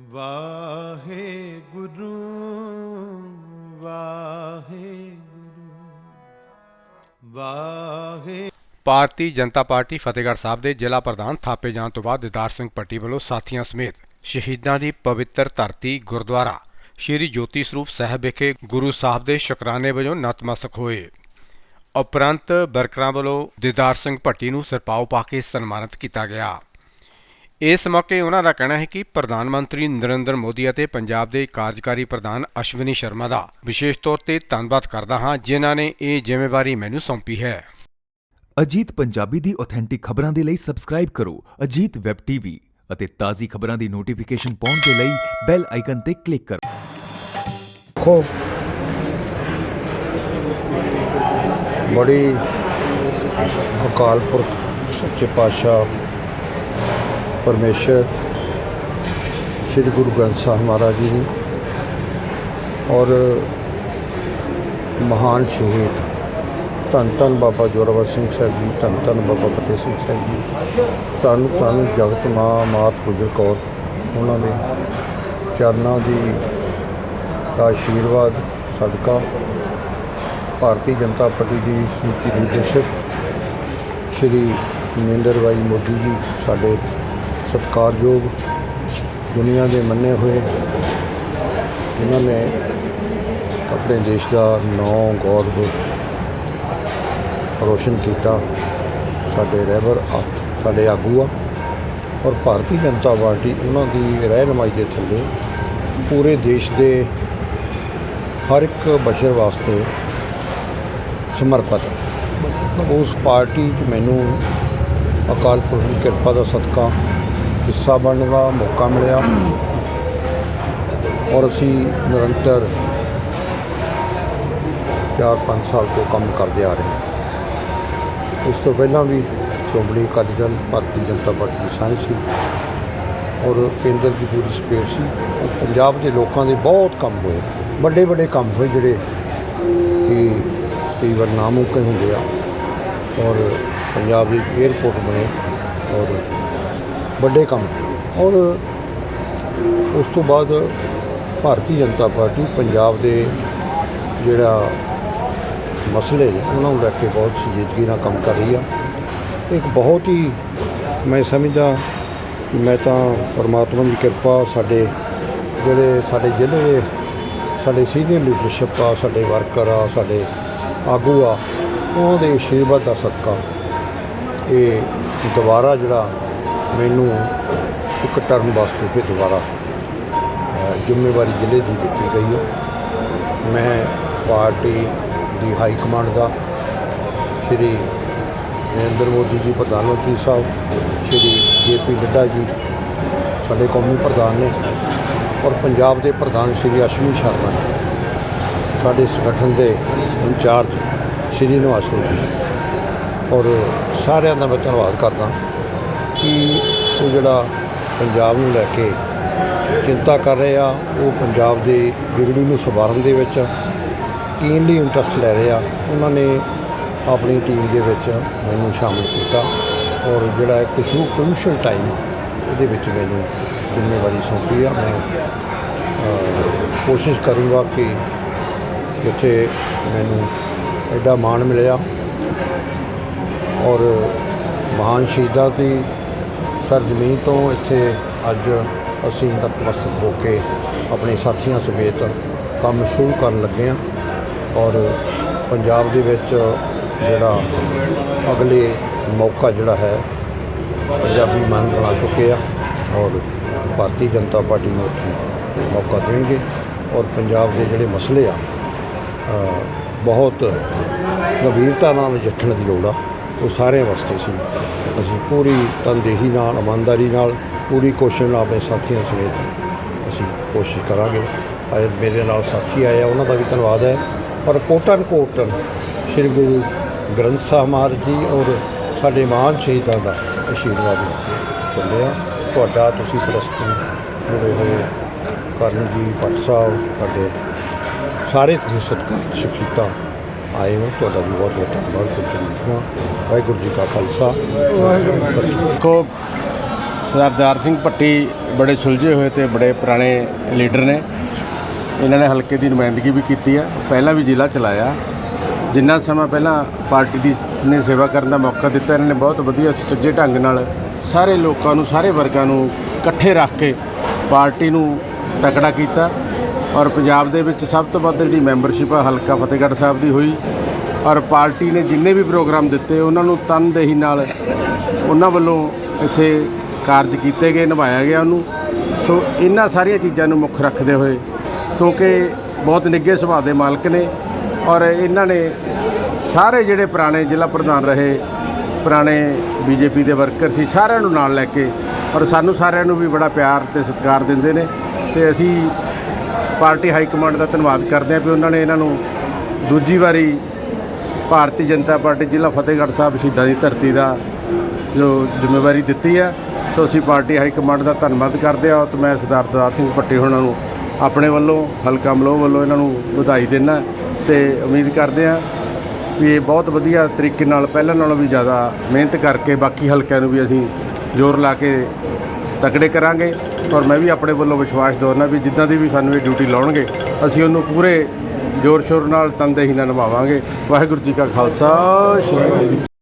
ਵਾਹਿਗੁਰੂ ਵਾਹਿਗੁਰੂ ਵਾਹਿ ਭਾਰਤੀ ਜਨਤਾ ਪਾਰਟੀ ਫਤਿਹਗੜ੍ਹ ਸਾਹਿਬ ਦੇ ਜ਼ਿਲ੍ਹਾ ਪ੍ਰਧਾਨ ਥਾਪੇ ਜਾਣ ਤੋਂ ਬਾਅਦ ਦਿਦਾਰ ਸਿੰਘ ਪੱਟੀ ਵੱਲੋਂ ਸਾਥੀਆਂ ਸਮੇਤ ਸ਼ਹੀਦਾਂ ਦੀ ਪਵਿੱਤਰ ਧਰਤੀ ਗੁਰਦੁਆਰਾ ਸ਼੍ਰੀ ਜੋਤੀ ਸਰੂਪ ਸਾਹਿਬ ਵਿਖੇ ਗੁਰੂ ਸਾਹਿਬ ਦੇ ਸ਼ੁਕਰਾਨੇ ਵਜੋਂ ਨਤਮਸਤਕ ਹੋਏ। ਉਪਰੰਤ ਵਰਕਰਾਂ ਵੱਲੋਂ ਦਿਦਾਰ ਸਿੰਘ ਭੱਟੀ ਨੂੰ ਸਿਰਪਾਓ ਪਾ ਕੇ ਸਨਮਾਨਿਤ ਕੀਤਾ ਗਿਆ। ਇਸ ਮੌਕੇ ਉਹਨਾਂ ਦਾ ਕਹਿਣਾ ਹੈ ਕਿ ਪ੍ਰਧਾਨ ਮੰਤਰੀ ਨਰਿੰਦਰ ਮੋਦੀ ਅਤੇ ਪੰਜਾਬ ਦੇ ਕਾਰਜਕਾਰੀ ਪ੍ਰਧਾਨ ਅਸ਼ਵਨੀ ਸ਼ਰਮਾ ਦਾ ਵਿਸ਼ੇਸ਼ ਤੌਰ ਤੇ ਧੰਨਵਾਦ ਕਰਦਾ ਹਾਂ ਜਿਨ੍ਹਾਂ ਨੇ ਇਹ ਜ਼ਿੰਮੇਵਾਰੀ ਮੈਨੂੰ ਸੌਂਪੀ ਹੈ। ਅਜੀਤ ਪੰਜਾਬੀ ਦੀ ਆਥੈਂਟਿਕ ਖਬਰਾਂ ਦੇ ਲਈ ਸਬਸਕ੍ਰਾਈਬ ਕਰੋ ਅਜੀਤ ਵੈਬ ਟੀਵੀ ਅਤੇ ਤਾਜ਼ੀ ਖਬਰਾਂ ਦੀ ਨੋਟੀਫਿਕੇਸ਼ਨ ਪਾਉਣ ਦੇ ਲਈ ਬੈਲ ਆਈਕਨ ਤੇ ਕਲਿੱਕ ਕਰੋ। ਦੇਖੋ ਬੜੀ ਅਕਾਲ ਪੁਰਖ ਸੱਚੇ ਪਾਤਸ਼ਾਹ ਪਰਮੇਸ਼ਰ, ਸ੍ਰੀ ਗੁਰੂ ਗ੍ਰੰਥ ਸਾਹਿਬ ਮਹਾਰਾਜ ਜੀ ਦੀ ਔਰ ਮਹਾਨ ਸ਼ਹੀਦ ਧੰਨ ਧੰਨ ਬਾਬਾ ਜੋਰਾਵਰ ਸਿੰਘ ਸਾਹਿਬ ਜੀ, ਧੰਨ ਧੰਨ ਬਾਬਾ ਫਤਿਹ ਸਿੰਘ ਸਾਹਿਬ ਜੀ, ਧੰਨ ਧੰਨ ਜਗਤ ਮਾਂ ਮਾਤ ਗੁਜਰ ਕੌਰ, ਉਹਨਾਂ ਦੇ ਚਰਨਾਂ ਦੀ ਦਾ ਆਸ਼ੀਰਵਾਦ, ਸਦਕਾ। ਭਾਰਤੀ ਜਨਤਾ ਪਾਰਟੀ ਦੀ ਸਮੁੱਚੀ ਲੀਡਰਸ਼ਿਪ ਸ਼੍ਰੀ ਨਰਿੰਦਰ ਭਾਈ ਮੋਦੀ ਜੀ ਸਾਡੇ ਸਤਿਕਾਰਯੋਗ ਦੁਨੀਆ ਦੇ ਮੰਨੇ ਹੋਏ ਜਿਨ੍ਹਾਂ ਨੇ ਆਪਣੇ ਦੇਸ਼ ਦਾ ਨਾਂ ਗੌਰਵ ਰੋਸ਼ਨ ਕੀਤਾ, ਸਾਡੇ ਰਹਿਬਰ ਸਾਡੇ ਆਗੂ ਆ ਔਰ ਭਾਰਤੀ ਜਨਤਾ ਪਾਰਟੀ ਉਹਨਾਂ ਦੀ ਰਹਿਨਮਾਈ ਦੇ ਥੱਲੇ ਪੂਰੇ ਦੇਸ਼ ਦੇ ਹਰ ਇੱਕ ਬਸ਼ਰ ਵਾਸਤੇ ਸਮਰਪਿਤ ਹੈ। ਉਸ ਪਾਰਟੀ 'ਚ ਮੈਨੂੰ ਅਕਾਲ ਪੁਰਖ ਦੀ ਕਿਰਪਾ ਦਾ ਸਦਕਾ ਹਿੱਸਾ ਬਣਨ ਦਾ ਮੌਕਾ ਮਿਲਿਆ। ਔਰ ਅਸੀਂ ਨਿਰੰਤਰ 4-5 ਸਾਲ ਤੋਂ ਕੰਮ ਕਰਦੇ ਆ ਰਹੇ ਹਾਂ। ਇਸ ਤੋਂ ਪਹਿਲਾਂ ਵੀ ਸ਼੍ਰੋਮਣੀ ਅਕਾਲੀ ਦਲ, ਭਾਰਤੀ ਜਨਤਾ ਪਾਰਟੀ ਦੀ ਸਾਂਝ ਸੀ ਔਰ ਕੇਂਦਰ ਦੀ ਪੂਰੀ ਸਪੇਟ ਸੀ। ਔਰ ਪੰਜਾਬ ਦੇ ਲੋਕਾਂ ਦੇ ਬਹੁਤ ਕੰਮ ਹੋਏ ਵੱਡੇ ਵੱਡੇ ਕੰਮ ਹੋਏ ਜਿਹੜੇ ਕਿ ਕਈ ਵਾਰ ਨਾਮੁਮਕਿਨ ਹੁੰਦੇ ਆ। ਔਰ ਪੰਜਾਬ ਦੀ 에ਅਰਪੋਰਟ ਬਣੇ ਔਰ ਵੱਡੇ ਕੰਮ ਹੋਏ ਔਰ ਉਸ ਤੋਂ ਬਾਅਦ ਭਾਰਤੀ ਜਨਤਾ ਪਾਰਟੀ ਪੰਜਾਬ ਦੇ ਜਿਹੜਾ ਮਸਲੇ ਨੇ, ਉਹਨਾਂ ਨੂੰ ਲੈ ਕੇ ਬਹੁਤ ਸੰਜੀਦਗੀ ਨਾਲ ਕੰਮ ਕਰ ਰਹੀ ਆ। ਇੱਕ ਬਹੁਤ ਹੀ ਮੈਂ ਸਮਝਦਾ ਕਿ ਮੈਂ ਤਾਂ ਪਰਮਾਤਮਾ ਦੀ ਕਿਰਪਾ ਸਾਡੇ ਜਿਹੜੇ ਸਾਡੇ ਜ਼ਿਲ੍ਹੇ ਦੇ, ਸਾਡੇ ਸੀਨੀਅਰ ਲੀਡਰਸ਼ਿਪ ਆ, ਸਾਡੇ ਵਰਕਰ ਆ, ਸਾਡੇ ਆਗੂ ਆ, ਉਹਨਾਂ ਦੇ ਆਸ਼ੀਰਵਾਦ ਦਾ ਸਦਕਾ ਇਹ ਦੁਬਾਰਾ ਜਿਹੜਾ ਮੈਨੂੰ ਇੱਕ ਟਰਮ ਵਾਸਤੇ ਫਿਰ ਦੁਬਾਰਾ ਜ਼ਿੰਮੇਵਾਰੀ ਜ਼ਿਲ੍ਹੇ ਦੀ ਦਿੱਤੀ ਗਈ ਹੈ। ਮੈਂ ਪਾਰਟੀ ਦੀ ਹਾਈ ਕਮਾਂਡ ਦਾ ਸ਼੍ਰੀ ਨਰਿੰਦਰ ਮੋਦੀ ਜੀ, ਪ੍ਰਧਾਨ ਮੰਤਰੀ ਸਾਹਿਬ, ਸ਼੍ਰੀ ਜੇਪੀ ਨੱਡਾ ਜੀ, ਸਾਡੇ ਕੌਮੀ ਪ੍ਰਧਾਨ ਨੇ ਔਰ ਪੰਜਾਬ ਦੇ ਪ੍ਰਧਾਨ ਸ਼੍ਰੀ ਅਸ਼ਵਨੀ ਸ਼ਰਮਾ ਜੀ ਸਾਡੇ ਸੰਗਠਨ ਦੇ ਇੰਚਾਰਜ ਸ਼੍ਰੀ ਨਿਵਾਸ ਜੀ। ਔਰ ਸਾਰਿਆਂ ਦਾ ਮੈਂ ਧੰਨਵਾਦ ਕਰਦਾ। ਕਿ ਉਹ ਜਿਹੜਾ ਪੰਜਾਬ ਨੂੰ ਲੈ ਕੇ ਚਿੰਤਾ ਕਰ ਰਹੇ ਆ, ਉਹ ਪੰਜਾਬ ਦੇ ਵਿਗੜੀ ਨੂੰ ਸੁਧਾਰਨ ਦੇ ਵਿੱਚ ਕੀਨਲੀ ਇੰਟਰਸਟ ਲੈ ਰਹੇ ਆ। ਉਹਨਾਂ ਨੇ ਆਪਣੀ ਟੀਮ ਦੇ ਵਿੱਚ ਮੈਨੂੰ ਸ਼ਾਮਲ ਕੀਤਾ ਔਰ ਜਿਹੜਾ ਇੱਕ ਸ਼ੂ ਕ੍ਰੂਸ਼ਲ ਟਾਈਮ ਇਹਦੇ ਵਿੱਚ ਮੈਨੂੰ ਜ਼ਿੰਮੇਵਾਰੀ ਸੌਂਪੀ ਆ। ਮੈਂ ਕੋਸ਼ਿਸ਼ ਕਰੂੰਗਾ ਕਿ ਜਿੱਥੇ ਮੈਨੂੰ ਐਡਾ ਮਾਣ ਮਿਲਿਆ ਔਰ ਮਹਾਨ ਸ਼ਹੀਦਾਂ ਦੀ ਸਰਜ਼ਮੀਨ ਤੋਂ ਇੱਥੇ ਅੱਜ ਅਸੀਂ ਨਤਮਸਤਕ ਹੋ ਕੇ ਆਪਣੇ ਸਾਥੀਆਂ ਸਮੇਤ ਕੰਮ ਸ਼ੁਰੂ ਕਰਨ ਲੱਗੇ ਹਾਂ ਔਰ ਪੰਜਾਬ ਦੇ ਵਿੱਚ ਜਿਹੜਾ ਅਗਲੇ ਮੌਕਾ ਜਿਹੜਾ ਹੈ, ਪੰਜਾਬੀ ਮਨ ਬਣਾ ਚੁੱਕੇ ਆ ਔਰ ਭਾਰਤੀ ਜਨਤਾ ਪਾਰਟੀ ਨੂੰ ਉੱਥੇ ਮੌਕਾ ਦੇਣਗੇ ਔਰ ਪੰਜਾਬ ਦੇ ਜਿਹੜੇ ਮਸਲੇ ਆ ਬਹੁਤ ਗੰਭੀਰਤਾ ਨਾਲ ਨਜਿੱਠਣ ਦੀ ਲੋੜ ਆ। ਉਹ ਸਾਰਿਆਂ ਵਾਸਤੇ ਸੀ। ਅਸੀਂ ਪੂਰੀ ਤਨਦੇਹੀ ਨਾਲ, ਇਮਾਨਦਾਰੀ ਨਾਲ ਪੂਰੀ ਕੋਸ਼ਿਸ਼ ਨਾਲ ਆਪਣੇ ਸਾਥੀਆਂ ਸਮੇਤ ਅਸੀਂ ਕੋਸ਼ਿਸ਼ ਕਰਾਂਗੇ। ਅੱਜ ਮੇਰੇ ਨਾਲ ਸਾਥੀ ਆਏ ਆ, ਉਹਨਾਂ ਦਾ ਵੀ ਧੰਨਵਾਦ ਹੈ। ਪਰ ਕੋਟਨ ਕੋਟਨ ਸ੍ਰੀ ਗੁਰੂ ਗ੍ਰੰਥ ਸਾਹਿਬ ਮਹਾਰਾਜ ਜੀ ਔਰ ਸਾਡੇ ਮਹਾਨ ਸ਼ਹੀਦਾਂ ਦਾ ਆਸ਼ੀਰਵਾਦ ਲੈ ਕੇ ਚੱਲੇ ਤੁਹਾਡਾ ਤੁਸੀਂ ਪ੍ਰਸਤੂ ਜੁੜੇ ਹੋਏ ਕਰਨ ਜੀ ਭੱਟ ਸਾਹਿਬ ਤੁਹਾਡੇ ਸਾਰੇ ਤੁਸੀਂ ਸਤਿਕਾਰ ਸ਼ਖਸੀਅਤਾਂ ਆਏ ਹੋ, ਤੁਹਾਡਾ ਵੀ ਬਹੁਤ ਬਹੁਤ ਧੰਨਵਾਦ, ਗੁਰੂ ਲਿਖਣਾ ਵਾਹਿਗੁਰੂ ਜੀ ਕਾ ਖਾਲਸਾ। ਵਾਹਿਗੁਰੂ ਜੀ ਦੇਖੋ ਸਰਦਾਰ ਸਿੰਘ ਭੱਟੀ ਬੜੇ ਸੁਲਝੇ ਹੋਏ ਤੇ ਬੜੇ ਪੁਰਾਣੇ ਲੀਡਰ ਨੇ। ਇਹਨਾਂ ਨੇ ਹਲਕੇ ਦੀ ਨੁਮਾਇੰਦਗੀ ਵੀ ਕੀਤੀ ਆ, ਪਹਿਲਾਂ ਵੀ ਜ਼ਿਲ੍ਹਾ ਚਲਾਇਆ। ਜਿੰਨਾ ਸਮਾਂ ਪਹਿਲਾਂ ਪਾਰਟੀ ਦੀ ਨੇ ਸੇਵਾ ਕਰਨ ਦਾ ਮੌਕਾ ਦਿੱਤਾ, ਇਹਨਾਂ ਨੇ ਬਹੁਤ ਵਧੀਆ ਸੁਚੱਜੇ ਢੰਗ ਨਾਲ ਸਾਰੇ ਲੋਕਾਂ ਨੂੰ, ਸਾਰੇ ਵਰਗਾਂ ਨੂੰ ਇਕੱਠੇ ਰੱਖ ਕੇ ਪਾਰਟੀ ਨੂੰ ਤਕੜਾ ਕੀਤਾ। ਔਰ ਪੰਜਾਬ ਦੇ ਵਿੱਚ ਸਭ ਤੋਂ ਵੱਧ ਜਿਹੜੀ ਮੈਂਬਰਸ਼ਿਪ ਆ, ਹਲਕਾ ਫਤਿਹਗੜ੍ਹ ਸਾਹਿਬ ਦੀ ਹੋਈ। ਔਰ ਪਾਰਟੀ ਨੇ ਜਿੰਨੇ ਵੀ ਪ੍ਰੋਗਰਾਮ ਦਿੱਤੇ, ਉਹਨਾਂ ਨੂੰ ਤਨਦੇਹੀ ਨਾਲ ਉਹਨਾਂ ਵੱਲੋਂ ਇੱਥੇ ਕਾਰਜ ਕੀਤੇ ਗਏ, ਨਿਭਾਇਆ ਗਿਆ ਉਹਨੂੰ। ਸੋ ਇਹਨਾਂ ਸਾਰੀਆਂ ਚੀਜ਼ਾਂ ਨੂੰ ਮੁੱਖ ਰੱਖਦੇ ਹੋਏ, ਕਿਉਂਕਿ ਬਹੁਤ ਨਿੱਘੇ ਸੁਭਾਅ ਦੇ ਮਾਲਕ ਨੇ ਔਰ ਇਹਨਾਂ ਨੇ ਸਾਰੇ ਜਿਹੜੇ ਪੁਰਾਣੇ ਜ਼ਿਲ੍ਹਾ ਪ੍ਰਧਾਨ ਰਹੇ, ਪੁਰਾਣੇ ਬੀਜੇਪੀ ਦੇ ਵਰਕਰ ਸੀ, ਸਾਰਿਆਂ ਨੂੰ ਨਾਲ ਲੈ ਕੇ ਔਰ ਸਾਨੂੰ ਸਾਰਿਆਂ ਨੂੰ ਵੀ ਬੜਾ ਪਿਆਰ ਤੇ ਸਤਿਕਾਰ ਦਿੰਦੇ ਨੇ। ਤੇ ਅਸੀਂ ਪਾਰਟੀ ਹਾਈ ਕਮਾਂਡ ਦਾ ਧੰਨਵਾਦ ਕਰਦੇ ਹਾਂ ਵੀ ਉਹਨਾਂ ਨੇ ਇਹਨਾਂ ਨੂੰ ਦੂਜੀ ਵਾਰੀ ਭਾਰਤੀ ਜਨਤਾ ਪਾਰਟੀ ਜ਼ਿਲ੍ਹਾ ਫਤਿਹਗੜ੍ਹ ਸਾਹਿਬ ਸ਼ਹੀਦਾਂ ਦੀ ਧਰਤੀ ਦਾ ਜੋ ਜ਼ਿੰਮੇਵਾਰੀ ਦਿੱਤੀ ਆ ਸੋ ਅਸੀਂ ਪਾਰਟੀ ਹਾਈ ਕਮਾਂਡ ਦਾ ਧੰਨਵਾਦ ਕਰਦੇ ਹਾਂ ਤੇ ਮੈਂ ਸਰਦਾਰ ਦਾਰ ਸਿੰਘ ਭੱਟੀ ਹੋਣਾ ਨੂੰ ਆਪਣੇ ਵੱਲੋਂ, ਹਲਕਾ ਮਲੋਹ ਵੱਲੋਂ ਇਹਨਾਂ ਨੂੰ ਵਧਾਈ ਦੇਣਾ ਤੇ ਉਮੀਦ ਕਰਦੇ ਹਾਂ ਵੀ ਇਹ ਬਹੁਤ ਵਧੀਆ ਤਰੀਕੇ ਨਾਲ ਪਹਿਲਾਂ ਨਾਲੋਂ ਵੀ ਜ਼ਿਆਦਾ ਮਿਹਨਤ ਕਰਕੇ ਬਾਕੀ ਹਲਕਿਆਂ ਨੂੰ ਵੀ ਅਸੀਂ ਜ਼ੋਰ ਲਾ ਕੇ ਤਕੜੇ ਕਰਾਂਗੇ। ਔਰ ਮੈਂ ਵੀ ਆਪਣੇ ਵੱਲੋਂ ਵਿਸ਼ਵਾਸ ਦਵਾਉਣਾ ਵੀ ਜਿੱਦਾਂ ਦੀ ਵੀ ਸਾਨੂੰ ਇਹ ਡਿਊਟੀ ਲਾਉਣਗੇ, ਅਸੀਂ ਉਹਨੂੰ ਪੂਰੇ ਜ਼ੋਰ ਸ਼ੋਰ ਨਾਲ ਤਨਦੇਹੀ ਨਾਲ ਨਿਭਾਵਾਂਗੇ। ਵਾਹਿਗੁਰੂ ਜੀ ਕਾ ਖਾਲਸਾ, ਸ਼੍ਰੀ ਵਾਹਿਗੁਰੂ